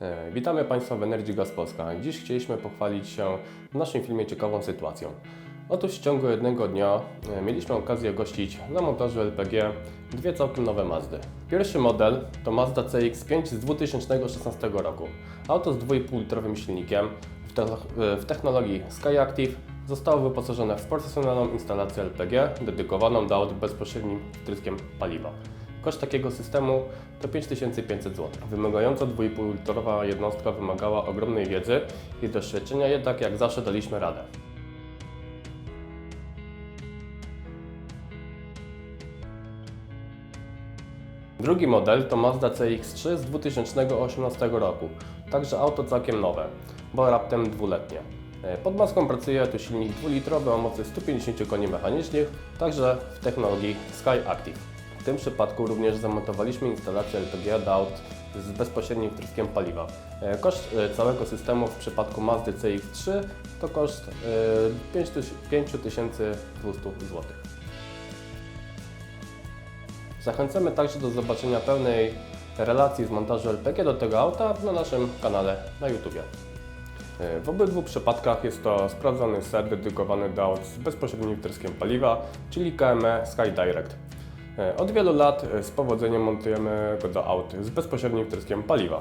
E, Witamy Państwa w Energy Gas Polska. Dziś chcieliśmy pochwalić się w naszym filmie ciekawą sytuacją. Otóż w ciągu jednego dnia e, mieliśmy okazję gościć na montażu LPG dwie całkiem nowe Mazdy. Pierwszy model to Mazda CX-5 z 2016 roku. Auto z 2,5-litrowym silnikiem w, te- w technologii SkyActiv zostało wyposażone w profesjonalną instalację LPG dedykowaną do aut bezpośrednim wtryskiem paliwa. Koszt takiego systemu to 5500 zł. Wymagająca 2,5-litrowa jednostka wymagała ogromnej wiedzy i doświadczenia, jednak jak zawsze daliśmy radę. Drugi model to Mazda CX-3 z 2018 roku. Także auto całkiem nowe, bo raptem dwuletnie. E, Pod maską pracuje tu silnik 2-litrowy o mocy 150 koni mechanicznych, także w technologii Sky Active. Tym przypadku również zamontowaliśmy instalację LPG do aut z bezpośrednim wtryskiem paliwa. E, Koszt e, całego systemu w przypadku Mazdy CX-3 to koszt e, 5200 zł. Zachęcamy także do zobaczenia pełnej relacji z montażu LPG do tego auta na naszym kanale na YouTube. W obydwu przypadkach jest to sprawdzony set dedykowany do aut z bezpośrednim wtryskiem paliwa, czyli KME SkyDirect. Od wielu lat z powodzeniem montujemy go do aut z bezpośrednim wtryskiem paliwa.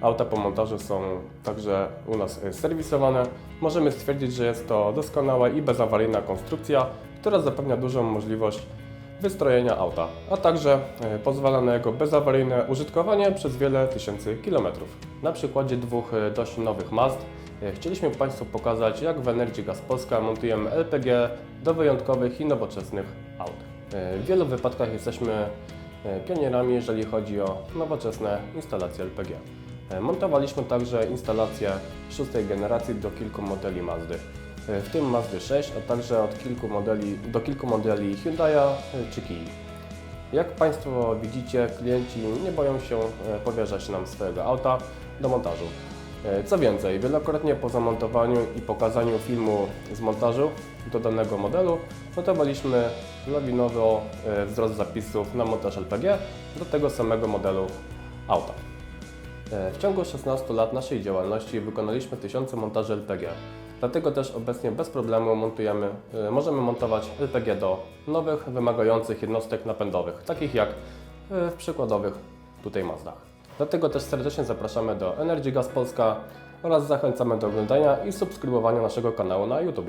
Auta po montażu są także u nas serwisowane. Możemy stwierdzić, że jest to doskonała i bezawaryjna konstrukcja, która zapewnia dużą możliwość wystrojenia auta, a także e, pozwala na jego bezawaryjne użytkowanie przez wiele tysięcy kilometrów. Na przykładzie dwóch e, dość nowych Mazd e, chcieliśmy Państwu pokazać, jak w Energy Gas Polska montujemy LPG do wyjątkowych i nowoczesnych aut. W wielu wypadkach jesteśmy e, pionierami, jeżeli chodzi o nowoczesne instalacje LPG. E, Montowaliśmy także instalacje szóstej generacji do kilku modeli Mazdy, e, w tym Mazdy 6, a także od kilku modeli, do kilku modeli Hyundai'a czy Kii. Jak Państwo widzicie, klienci nie boją się powierzać nam swojego auta do montażu. E, Co więcej, wielokrotnie po zamontowaniu i pokazaniu filmu z montażu do danego modelu notowaliśmy lawinowo e, wzrost zapisów na montaż LPG do tego samego modelu auta. E, W ciągu 16 lat naszej działalności wykonaliśmy tysiące montaży LPG. Dlatego też obecnie bez problemu montujemy, możemy montować LPG do nowych, wymagających jednostek napędowych, takich jak w przykładowych tutaj Mazdach. Dlatego też serdecznie zapraszamy do Energy Gas Polska oraz zachęcamy do oglądania i subskrybowania naszego kanału na YouTube.